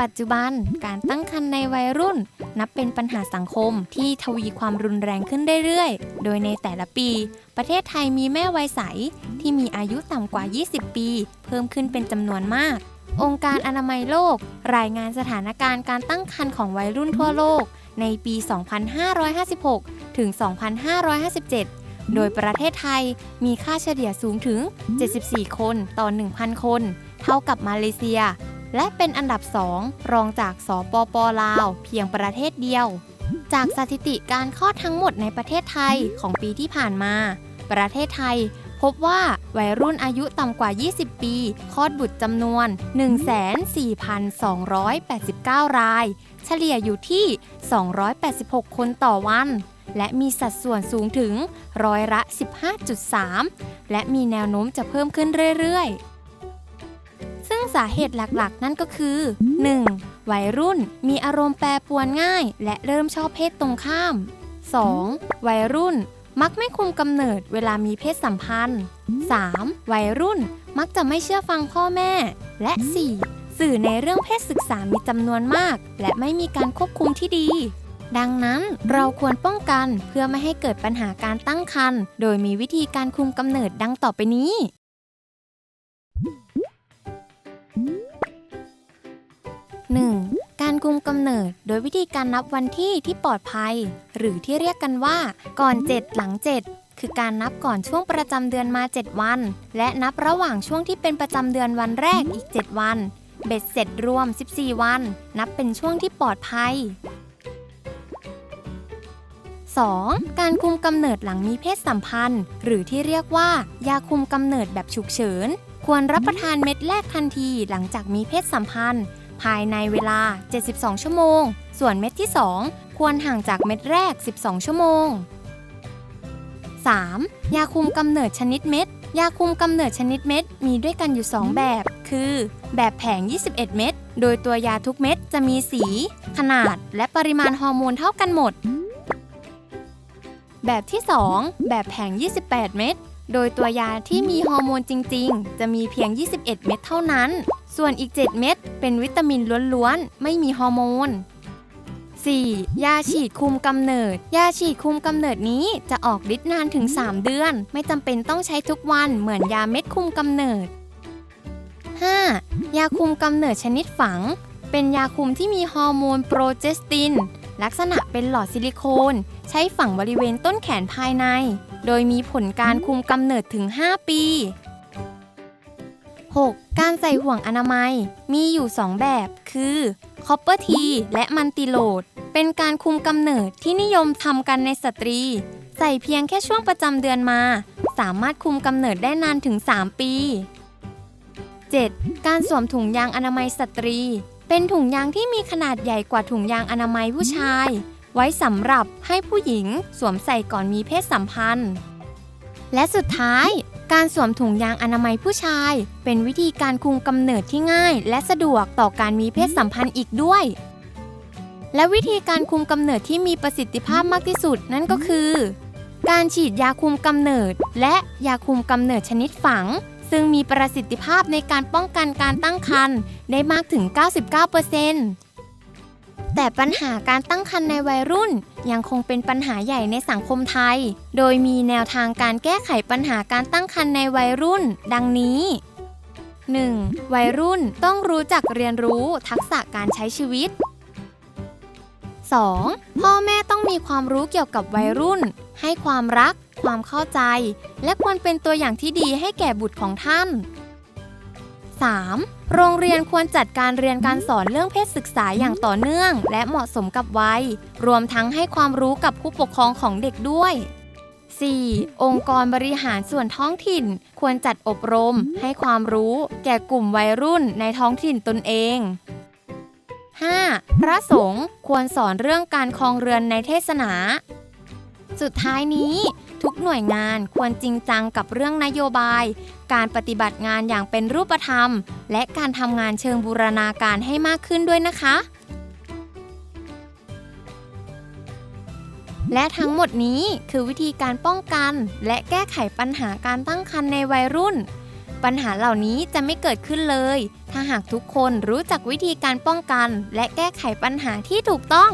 ปัจจุบันการตั้งครรภ์ในวัยรุ่น นับเป็นปัญหาสังคมที่ทวีความรุนแรงขึ้นเรื่อยๆ โดยในแต่ละปี ประเทศไทยมีแม่วัยใส ที่มีอายุต่ำกว่า 20 ปี เพิ่มขึ้นเป็นจำนวนมาก องค์การอนามัยโลก รายงานสถานการณ์การตั้งครรภ์ของวัยรุ่นทั่วโลก ในปี 2556 ถึง 2557โดยประเทศไทยมีค่าเฉลี่ยสูงถึง 74 คนต่อ 1,000 คน เท่ากับมาเลเซีย และเป็นอันดับ 2 รองจากสปปลาว เพียงประเทศเดียว จากสถิติการคลอดทั้งหมดในประเทศไทยของปีที่ผ่านมา ประเทศไทย พบว่าวัยรุ่นอายุต่ำกว่า 20 ปีคลอดบุตรจำนวน 14,289 ราย เฉลี่ยอยู่ที่ 286 คนต่อวัน และมีสัดส่วนสูงถึงร้อยละ 15.3 และมีแนวโน้มจะเพิ่มขึ้นเรื่อยๆ สาเหตุหลักๆ นั่นก็คือ 1. วัยรุ่นมีอารมณ์แปรปรวนง่าย และเริ่มชอบเพศตรงข้าม 2. วัยรุ่นมักไม่คุมกำเนิดเวลามีเพศสัมพันธ์ 3. วัยรุ่นมักจะไม่เชื่อฟังพ่อแม่ และ 4. สื่อในเรื่องเพศศึกษามีจำนวนมาก และไม่มีการควบคุมที่ดี ดังนั้นเราควรป้องกันเพื่อไม่ให้เกิดปัญหาการตั้งครรภ์โดยมีวิธีการคุมกำเนิดดังต่อไปนี้ 1. การกุมกำเนิด โดยวิธีการนับวันที่ที่ปลอดภัย หรือที่เรียกกันว่า ก่อน 7 หลัง 7 คือการนับก่อนช่วงประจำเดือนมา 7 วัน และนับระหว่างช่วงที่เป็นประจำเดือนวันแรกอีก 7 วัน เบ็ดเสร็จรวม 14 วัน นับเป็นช่วงที่ปลอดภัย 2. การคุมกำเนิดหลังมีเพศสัมพันธ์ หรือที่เรียกว่า ยาคุมกำเนิดแบบฉุกเฉิน ควรรับประทานเม็ดแรกทันทีหลังจากมีเพศสัมพันธ์ ภายในเวลา 72 ชั่วโมง ส่วนเม็ดที่ 2 ควรห่างจากเม็ดแรก 12 ชั่วโมง 3. ยาคุมกำเนิดชนิดเม็ด ยาคุมกำเนิดชนิดเม็ดมีด้วยกันอยู่ 2 แบบ คือ แบบแผง 21 เม็ด โดยตัวยาทุกเม็ดจะมีสี ขนาด และปริมาณฮอร์โมนเท่ากันหมด แบบที่ 2 แบบแผง 28 เม็ด โดยตัวยาที่มีฮอร์โมนจริง ๆ จะมีเพียง 21 เม็ดเท่านั้น ส่วนอีก 7 เม็ดเป็นวิตามินล้วนๆ ไม่มีฮอร์โมน 4. ยาฉีดคุมกำเนิด ยาฉีดคุมกำเนิดนี้จะออกฤทธิ์นานถึง 3 เดือน ไม่จำเป็นต้องใช้ทุกวันเหมือนยาเม็ดคุมกำเนิด 5. ยาคุมกำเนิดชนิดฝัง เป็นยาคุมที่มีฮอร์โมนโปรเจสติน ลักษณะเป็นหลอดซิลิโคน ใช้ฝังบริเวณต้นแขนภายใน โดยมีผลการคุมกำเนิดถึง 5 ปี 6. การใส่ห่วงอนามัย มีอยู่ 2 แบบ คือคอปเปอร์ทีและมันติโลด เป็นการคุมกำเนิดที่นิยมทำกันในสตรี ใส่เพียงแค่ช่วงประจำเดือนมา สามารถคุมกำเนิดได้นานถึง 3 ปี 7. การสวมถุงยางอนามัยสตรี เป็นถุงยางที่มีขนาดใหญ่กว่าถุงยางอนามัยผู้ชาย ไว้สำหรับให้ผู้หญิงสวมใส่ก่อนมีเพศสัมพันธ์ และสุดท้าย การสวมถุงยางอนามัยผู้ชาย เป็นวิธีการคุมกำเนิดที่ง่าย และสะดวกต่อการมีเพศสัมพันธ์อีกด้วย และวิธีการคุมกำเนิดที่มีประสิทธิภาพมากที่สุดนั่นก็คือ การฉีดยาคุมกำเนิด และยาคุมกำเนิดชนิดฝัง ซึ่งมีประสิทธิภาพในการป้องกันการตั้งครรภ์ได้มากถึง 99% แต่ปัญหาการตั้งครรภ์ในวัยรุ่น ยังคงเป็นปัญหาใหญ่ในสังคมไทย โดยมีแนวทางการแก้ไขปัญหาการตั้งครรภ์ในวัยรุ่น ดังนี้ 1. วัยรุ่นต้องรู้จักเรียนรู้ทักษะการใช้ชีวิต 2. พ่อแม่ต้องมีความรู้เกี่ยวกับวัยรุ่น ให้ความรัก ความเข้าใจ และควรเป็นตัวอย่างที่ดีให้แก่บุตรของท่าน 3. โรงเรียนควรจัดการเรียนการสอนเรื่องเพศศึกษาอย่างต่อเนื่อง และเหมาะสมกับวัย รวมทั้งให้ความรู้กับผู้ปกครองของเด็กด้วย 4. องค์กรบริหารส่วนท้องถิ่น ควรจัดอบรม ให้ความรู้ แก่กลุ่มวัยรุ่นในท้องถิ่นตนเอง 5. พระสงฆ์ควรสอนเรื่องการครองเรือนในเทศนา สุดท้ายนี้ ทุกหน่วยงานควรจริงจังกับเรื่องนโยบาย การปฏิบัติงานอย่างเป็นรูปธรรม และการทำงานเชิงบูรณาการให้มากขึ้นด้วยนะคะ และทั้งหมดนี้คือวิธีการป้องกัน และแก้ไขปัญหาการตั้งครรภ์ในวัยรุ่น ปัญหาเหล่านี้จะไม่เกิดขึ้นเลย ถ้าหากทุกคนรู้จักวิธีการป้องกัน และแก้ไขปัญหาที่ถูกต้อง